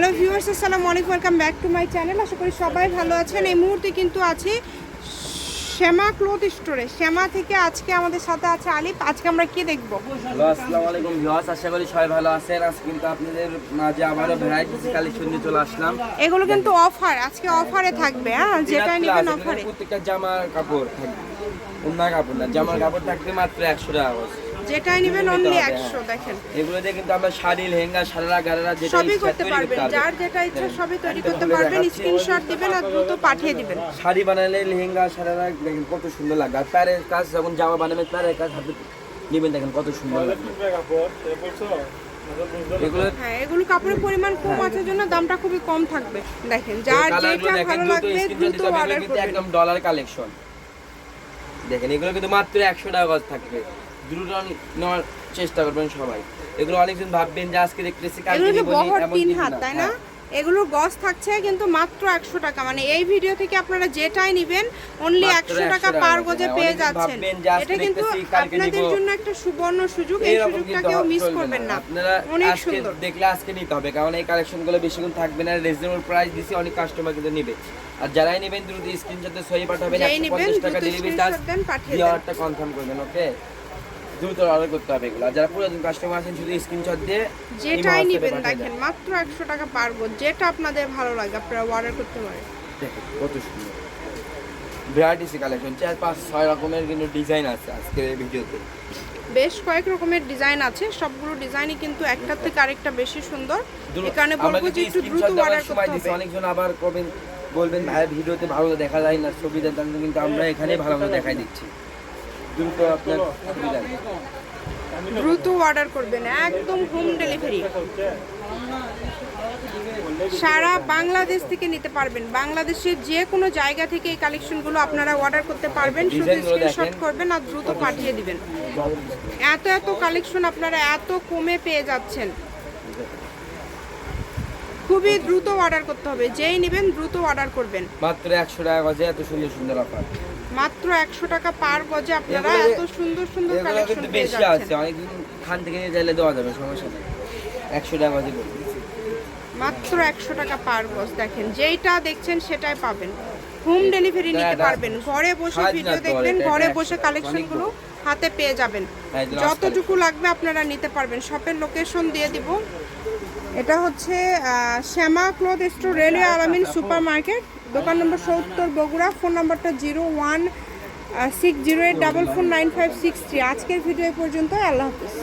Hello viewers আসসালামু আলাইকুম welcome back to my channel. আশা করি সবাই ভালো আছেন। এই মুহূর্তে কিন্তু আছি শ্যামা ক্লোথ স্টোরে। শ্যামা থেকে আজকে আমাদের সাথে আছে আলিফ। আজকে আমরা কি দেখব? হ্যালো আসসালামু আলাইকুম ভিউয়ার্স আশা করি সবাই ভালো আছেন। আজকে কিন্তু আপনাদের মাঝে আবারও ভ্যারাইটিস কালেকশন নিয়ে চলে আসলাম। এগুলো কিন্তু অফার আজকে অফারে থাকবে হ্যাঁ? যেটা নেবেন অফারে প্রত্যেকটা জামার কাপড় থাকবে ওনার কাপড় না জামার কাপড় থাকবে মাত্র একশো টাকা করে। যেটাই নেবেন অনলি হবে, একশো হ্যাঁ। দেখেন। এগুলো দিয়ে কিন্তু আমরা শাড়ি লেহেঙ্গা গারারা যেটা সবই করতে পারবেন যার যেটা ইচ্ছা হ্যাঁ। সবই তৈরি করতে পারবেন স্ক্রিনশট দিবেন আর দ্রুত পাঠিয়ে দিবেন। শাড়ি বানালে লেহেঙ্গা দেখেন কত সুন্দর লাগে আর প্যারের কাজ যখন জামা বানাবেন প্যারের কাজ হাতে নেবেন দেখেন কত সুন্দর লাগে হ্যাঁ এগুলো কাপড়ের পরিমাণ কম আছে জন্য দামটা খুবই কম থাকবে। দেখেন যার যেটা ভালো লাগবে দ্রুত অর্ডার করবেন একদম ডলার কালেকশন দেখেন এগুলো কিন্তু মাত্র একশো টাকা থাকবে। দ্রুত নেওয়ার চেষ্টা করবেন সবাই। এগুলো অনেকজন ভাববেন যে আজকে দেখতেছি কালকে বহর তিন হাত তাই না? হ্যাঁ। এগুলোর গজ থাকছে কিন্তু মাত্র একশো টাকা। মানে এই ভিডিও থেকে আপনারা যেটাই নেবেন অনলি একশো টাকা পার গজে হ্যাঁ, পেয়ে যাচ্ছেন। এটা কিন্তু আপনাদের জন্য একটা সুবর্ণ সুযোগ। এই সুযোগটা কেউ মিস করবেন না। অনেক সুন্দর। দেখলে আজকে নিতে হবে কারণ এই কালেকশনগুলো বেশিক্ষণ থাকবে না। রিজনেবল প্রাইস দিছি অনেক কাস্টমার কিন্তু নেবে। আর যারাই নেবেন দ্রুত স্ক্রিনশটে সই পাঠাবেন নেবেন 150 টাকা ডেলিভারি চার্জ পাঠিয়ে কনফার্ম করবেন ওকে দ্রুত অর্ডার করতে হবে এগুলো। যারা পুরাতন কাস্টমার আছেন শুধু স্ক্রিনশট দিয়ে যেটাই নেবেন দেখেন মাত্র একশো টাকা পার গজ যেটা আপনাদের ভালো লাগে আপনারা অর্ডার করতে পারেন। দেখেন কত সুন্দর। ভ্যারাইটিস কালেকশন চার পাঁচ ছয় রকমের কিন্তু ডিজাইন আছে আজকের এই ভিডিওতে। বেশ কয়েক রকমের ডিজাইন আছে সবগুলো ডিজাইনই কিন্তু একটার থেকে আরেকটা বেশি সুন্দর। কারণে বলব যে একটু দ্রুত অর্ডার করতে হবে। অনেকজন আবার কবেন বলবেন ভাই ভিডিওতে ভালো দেখা যায় না ছবি দেন কিন্তু আমরা এখানে ভালো ভালো দেখাই দিচ্ছি। দ্রুত আপনার দ্রুত অর্ডার করবেন একদম হোম ডেলিভারি সারা বাংলাদেশ থেকে নিতে পারবেন। বাংলাদেশের যে কোনো জায়গা থেকে এই কালেকশনগুলো আপনারা অর্ডার করতে পারবেন শুধু ডিজাইনগুলো স্ক্রিনশট করবেন আর দ্রুত পাঠিয়ে দিবেন। এত এত কালেকশন আপনারা এত কমে পেয়ে যাচ্ছেন। খুবই দ্রুত অর্ডার করতে হবে। যেই নেবেন দ্রুত অর্ডার করবেন। মাত্র একশো টাকা গজে এত সুন্দর সুন্দর অফার মাত্র একশো টাকা পার গজে আপনারা এত সুন্দর সুন্দর কালেকশন বেশি আছে। খান থেকে নিয়ে দেওয়া যাবে সমস্যা নেই। একশো টাকা গজে মাত্র একশো টাকা পার গজ দেখেন যেইটা দেখছেন সেটাই পাবেন। হোম ডেলিভারি নিতে পারবেন। ঘরে বসে ভিডিও দেখবেন ঘরে বসে কালেকশনগুলো হাতে পেয়ে যাবেন। হ্যাঁ, যতটুকু লাগবে আপনারা নিতে পারবেন। শপের লোকেশন দিয়ে দিব। এটা হচ্ছে Shyama cloth store, railway Alamin super market দোকান নম্বর সত্তর বগুড়া, ফোন নম্বরটা zero one six zero eight double four nine five six three. আজকের ভিডিও পর্যন্ত আল্লাহ হাফিজ।